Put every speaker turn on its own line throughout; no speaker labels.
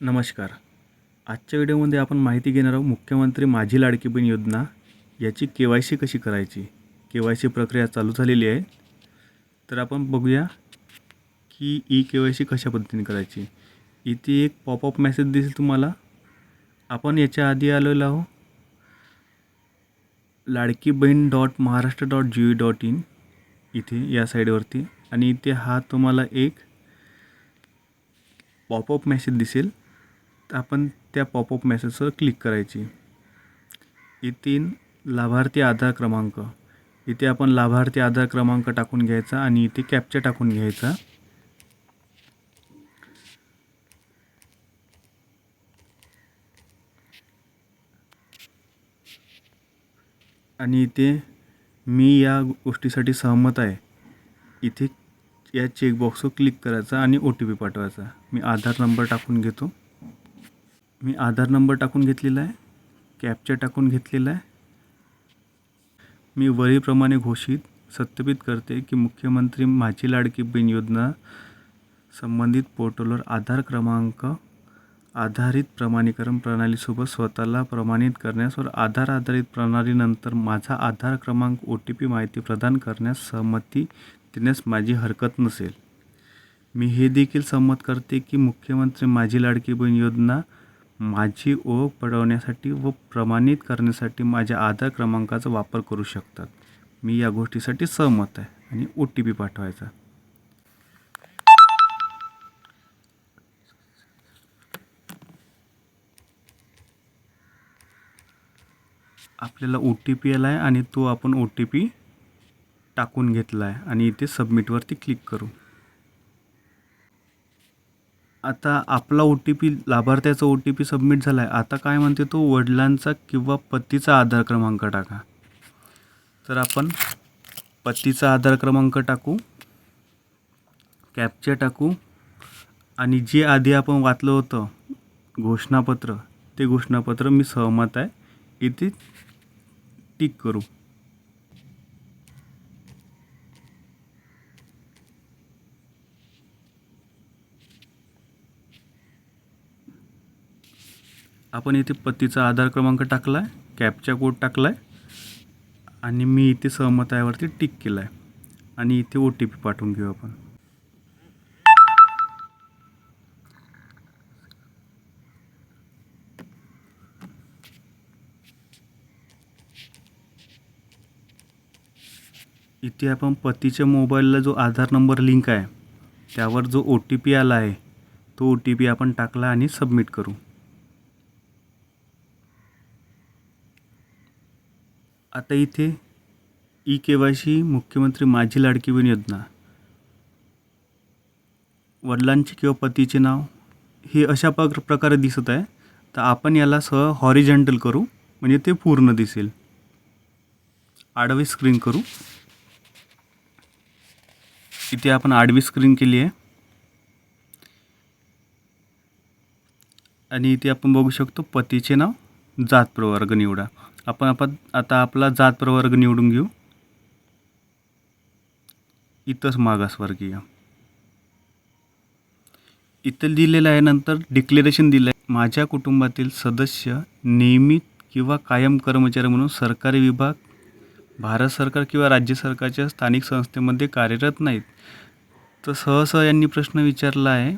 नमस्कार. आजच्या व्हिडिओमध्ये आपण माहिती घेणार आहोत मुख्यमंत्री माझी लाडकी बहीण योजना याची के वाय सी कशी करायची? के वाय सी प्रक्रिया चालू झालेली आहे. तर आपण बघूया की ई के वाय सी कशा पद्धतीने करायची? इथे एक पॉपअप मेसेज दिसेल तुम्हाला. आपण याच्या आधी आलेलो आहो Ladki Bahin dot Maharashtra dot G dot in इथे या साईडवरती आणि इथे हा तुम्हाला एक पॉपअप मेसेज दिसेल. आपण त्या पॉपअप मेसेजवर क्लिक करायची. इथीन लाभार्थी आधार क्रमांक. इथे आपण लाभार्थी आधार क्रमांक टाकून घ्यायचा आणि इथे कॅप्चा टाकून घ्यायचा. आणि इथे मी या गोष्टीसाठी सहमत आहे. इथे या चेकबॉक्सवर क्लिक करायचा आणि ओ टी पी पाठवायचा. मी आधार नंबर टाकून घेतो. मी आधार नंबर टाकून घेतलेला आहे कॅपचा टाकून घेतलेला आहे. मी वरीप्रमाणे घोषित सत्यापित करते की मुख्यमंत्री माझी लाडकी बहीण योजना संबंधित पोर्टलवर आधार क्रमांक आधारित प्रमाणीकरण प्रणालीसोबत स्वतःला प्रमाणित करण्यास व आधार आधारित प्रणालीनंतर माझा आधार क्रमांक ओ टी पी माहिती प्रदान करण्यास सहमती देण्यास माझी हरकत नसेल. मी हे देखील संमत करते की मुख्यमंत्री माझी लाडकी बहीण योजना माझी ओळख पडवण्यासाठी व प्रमाणित करण्यासाठी माझ्या आधार क्रमांकाचा वापर करू शकतात. मी या गोष्टीसाठी सहमत आहे आणि ओ टी पी पाठवायचा. आपल्याला ओ टी पी आला आहे आणि तो आपण ओ टी पी टाकून घेतला आहे आणि इथे सबमिटवरती क्लिक करू. आता आपला ओ टी पी लाभार्थ्याचा ओ टी पी सबमिट झाला आहे आता काय म्हणते तो? वडिलांचा किंवा पतीचा आधार क्रमांक टाका. तर आपण पतीचा आधार क्रमांक टाकू कॅपच्या टाकू आणि जे आधी आपण वाचलं होतं घोषणापत्र ते घोषणापत्र मी सहमत आहे. इथे टिक करू. आपण इथे पतीचा आधार क्रमांक टाकला आहे कॅपचा कोड टाकला आहे आणि मी इथे सहमत आहेवरती टिक केला आहे आणि इथे ओ टी पी पाठवून घेऊ आपण. इथे आपण पतीच्या मोबाईलला जो आधार नंबर लिंक आहे त्यावर जो ओ टी पी आला आहे तो ओ टी पी आपण टाकला आणि सबमिट करू. आता इथे ई के वाय सी मुख्यमंत्री माझी लाडकी बहीण योजना. वडिलांचे किंवा पतीचे नाव हे अशा प्र प्रकारे दिसत आहे. तर आपण याला सह हॉरिजेंटल करू म्हणजे ते पूर्ण दिसेल. आडवी स्क्रीन करू. इथे आपण आडवी स्क्रीन केली आहे. आणि इथे आपण बघू शकतो पतीचे नाव जात प्रवर्ग निवडा. आपण आपण आता आपला जात प्रवर्ग निवडून घेऊ. इथंच मागासवर्गीय इथं दिलेलं आहे नंतर डिक्लेरेशन दिलं आहे माझ्या कुटुंबातील सदस्य नियमित किंवा कायम कर्मचारी म्हणून सरकारी विभाग भारत सरकार किंवा राज्य सरकारच्या स्थानिक संस्थेमध्ये कार्यरत नाहीत. तर सहसह यांनी प्रश्न विचारला आहे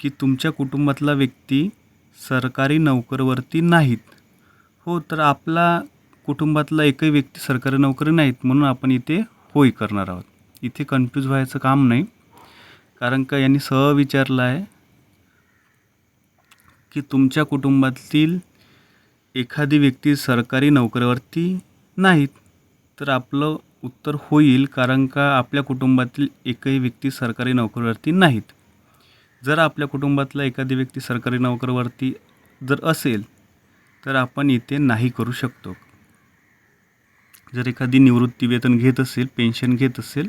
की तुमच्या कुटुंबातला व्यक्ती सरकारी नोकरवरती नाहीत. हो तर आपला कुटुंबातला एकही व्यक्ती सरकारी नोकरी नाहीत म्हणून आपण इथे होय करणार आहोत. इथे कन्फ्यूज व्हायचं काम नाही. कारण का यांनी सह विचारलं आहे की तुमच्या कुटुंबातील एखादी व्यक्ती सरकारी नोकरीवरती नाहीत तर आपलं उत्तर होईल कारण का आपल्या कुटुंबातील एकही व्यक्ती सरकारी नोकरीवरती नाहीत. जर आपल्या कुटुंबातला एखादी व्यक्ती सरकारी नोकरीवरती जर असेल तर आपण इथे नाही करू शकतो. जर एखादी निवृत्तीवेतन घेत असेल पेन्शन घेत असेल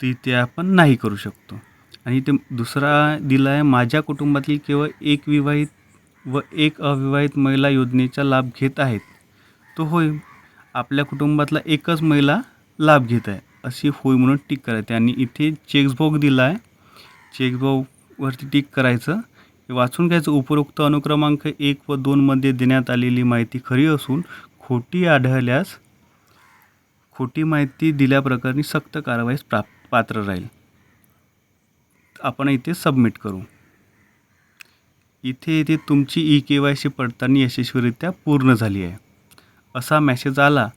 तर इथे आपण नाही करू शकतो. आणि ते दुसरा दिला आहे माझ्या कुटुंबातील केवळ एक विवाहित व एक अविवाहित महिला योजनेचा लाभ घेत आहेत. तो होय आपल्या कुटुंबातला एकच महिला लाभ घेत आहे. अशी होय म्हणून टिक करायची. आणि इथे चेक्सबॉक दिला आहे. चेकबॉकवरती टिक करायचं. वाचून घ्यायचं उपरोक्त अनुक्रमांक एक व दोनमध्ये देण्यात आलेली माहिती खरी असून खोटी आढळल्यास खोटी माहिती दिल्याप्रकरणी सक्त कारवाईस प्राप्त पात्र राहील. आपण इथे सबमिट करू. इथे इथे तुमची ई के वाय सी पडताळणी यशस्वीरित्या पूर्ण झाली आहे. असा मॅसेज आला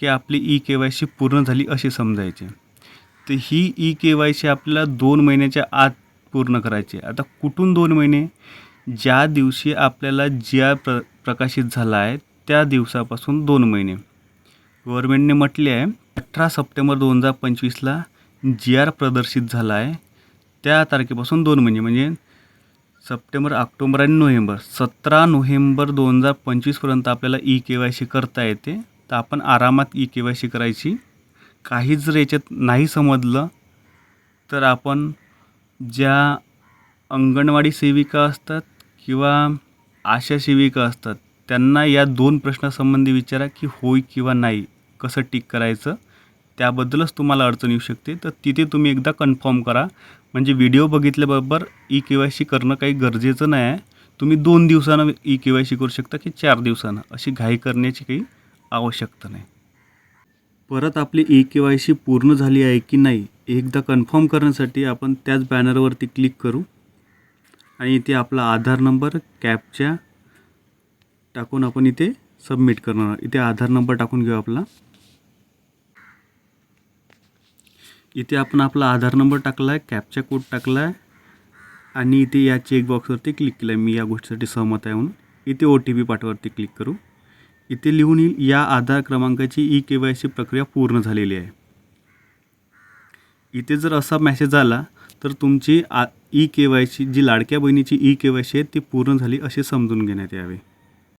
की आपली ई के वाय सी पूर्ण झाली असे समजायचे. तर ही ई के वाय सी आपल्याला दोन महिन्याच्या आत पूर्ण करायची. आता कुठून दोन महिने? ज्या दिवशी आपल्याला जी आर प्र प्रकाशित झाला आहे त्या दिवसापासून दोन महिने. गव्हर्मेंटने म्हटले आहे अठरा सप्टेंबर दोन हजार पंचवीसला जी आर प्रदर्शित झाला आहे त्या तारखेपासून दोन महिने. म्हणजे सप्टेंबर ऑक्टोबर आणि नोव्हेंबर. सतरा नोव्हेंबर दोन हजार पंचवीसपर्यंत आपल्याला ई के वाय सी करता येते. तर आपण आरामात ई के वाय सी करायची. काही जर याच्यात नाही समजलं तर आपण ज्या अंगणवाडी सेविका असतात किंवा आशा सेविका असतात त्यांना या दोन प्रश्नासंबंधी विचारा की होय किंवा नाही कसं टिक करायचं त्याबद्दलच तुम्हाला अडचण येऊ शकते. तर तिथे तुम्ही एकदा कन्फर्म करा. म्हणजे व्हिडिओ बघितल्याबरोबर ई के वाय सी करणं काही गरजेचं नाही आहे. तुम्ही दोन दिवसानं ई के वाय सी करू शकता की चार दिवसानं. अशी घाई करण्याची काही आवश्यकता नाही. परत आपली ई के वाय सी पूर्ण झाली आहे की नाही एकदा कन्फर्म करण्यासाठी आपण त्याच बॅनरवरती क्लिक करू. आणि इथे आपला आधार नंबर कॅपच्या टाकून आपण इथे सबमिट करणार इथे आधार नंबर टाकून घेऊ आपला. इथे आपण आपला आधार नंबर टाकला आहे कॅपचा कोड टाकला आहे आणि इथे या चेकबॉक्सवरती क्लिक केलं आहे मी या गोष्टीसाठी सहमत आहे म्हणून. इथे ओ टी पी पाठवावरती क्लिक करू. इथे लिहून येईल या आधार क्रमांकाची ई के वाय सी प्रक्रिया पूर्ण झालेली आहे. इथे जर असा मॅसेज आला तर तुमची आ ई के वाय सी जी लाडक्या बहिणीची ई के वाय सी आहे ती पूर्ण झाली असे समजून घेण्यात यावे.